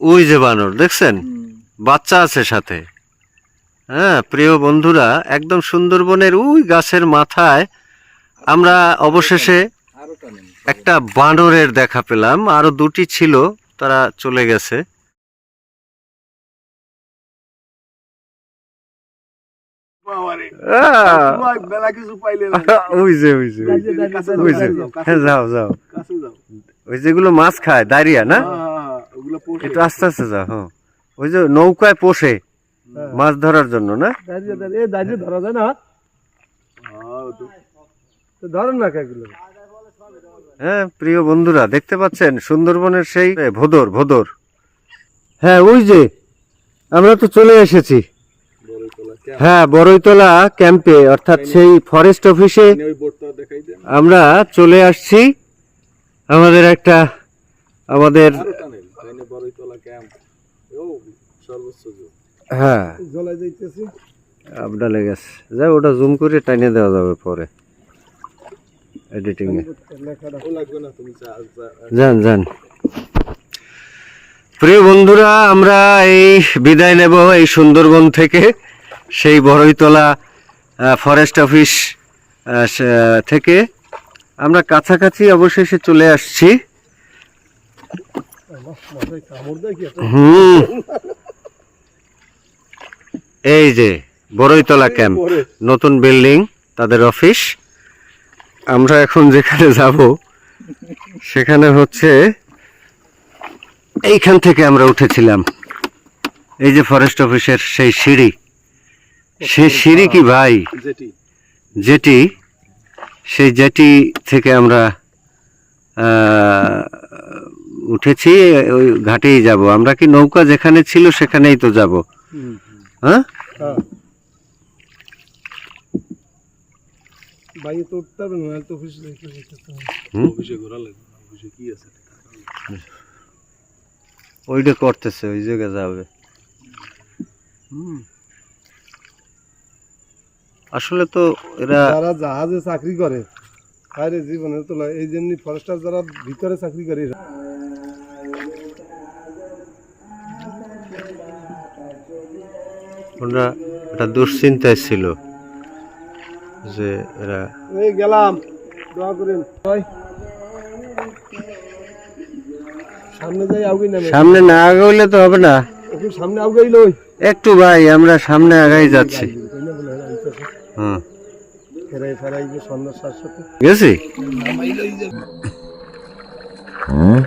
ওই যে বানর দেখছেন? বাচ্চা আছে সাথে। হ্যাঁ প্রিয় বন্ধুরা একদম সুন্দরবনের ওই গাছের মাথায় আমরা অবশেষে একটা বানরের দেখা পেলাম। আরও দুটি ছিল তারা চলে গেছে। ওই যেগুলো মাছ খায় দাঁড়িয়া না? হ্যাঁ, ওগুলো পোষে। একটু আস্তে আস্তে যাও হ্যাঁ। ওই যে নৌকায় পোষে মাছ ধরার জন্য না? দাঁড়িয়ে দাঁড়িয়ে এ দাঁড়িয়ে ধরা যায় না। হ্যাঁ, তো- তো ধরেন না কেগুলো হ্যাঁ প্রিয় বন্ধুরা দেখতে পাচ্ছেন সুন্দরবনের সেই ভোদর ভোদর। হ্যাঁ ওই যে আমরা তো চলে এসেছি? হ্যাঁ বড়ইতলা ক্যাম্পে অর্থাৎ সেই ফরেস্ট অফিসে দেন। আমরা চলে আসছি। আমাদের একটা আমাদের ক্যাম্প ও সর্বোচ্চ হ্যাঁ। জলায় যাইতেছি। আপডা লেগেছে যাই ওটা জুম করে টাইনে দেওয়া যাবে পরে। এডিটিং এ লেখাটা। ও লাগবে না তুমি চা চা- যান যান। প্রিয় বন্ধুরা আমরা এই বিদায় নেব এই সুন্দরবন থেকে। সেই বড়ইতলা ফরেস্ট অফিস থেকে। আমরা কাছাকাছি অবশেষে চলে আসছি মাথায় কামড় দেয় কি একটা হুম এই যে বড়ইতলা ক্যাম্প নতুন বিল্ডিং তাদের অফিস। আমরা এখন যেখানে যাব সেখানে হচ্ছে এইখান থেকে আমরা উঠেছিলাম। এই যে ফরেস্ট অফিসের সেই সিঁড়ি। সেই সিঁড়ি কি ভাই? যেটি জেটি। সেই জেটি থেকে আমরা উঠেছি ওই ঘাটেই যাব। আমরা কি নৌকা যেখানে ছিল সেখানেই তো যাব। হ্যাঁ? হ্যাঁ। বাইরে ওইটা করতেছে ওই জায়গায় যাবে। আসলে তো এরা যারা জাহাজে চাকরি করে আরে জীবনের তোলা এই জন্য ফরেস্টার যারা ভিতরে চাকরি করে ওরা একটা দুশ্চিন্তায় ছিল যে এরা এই গেলাম দোয়া করেন। সামনে যাই নামে সামনে না আগাইলে তো হবে না। একটু সামনে আউগাই লই। একটু ভাই আমরা সামনে আগাই যাচ্ছি। হুম। ফেরাই যে গেছি নামাইলেই যে হুম।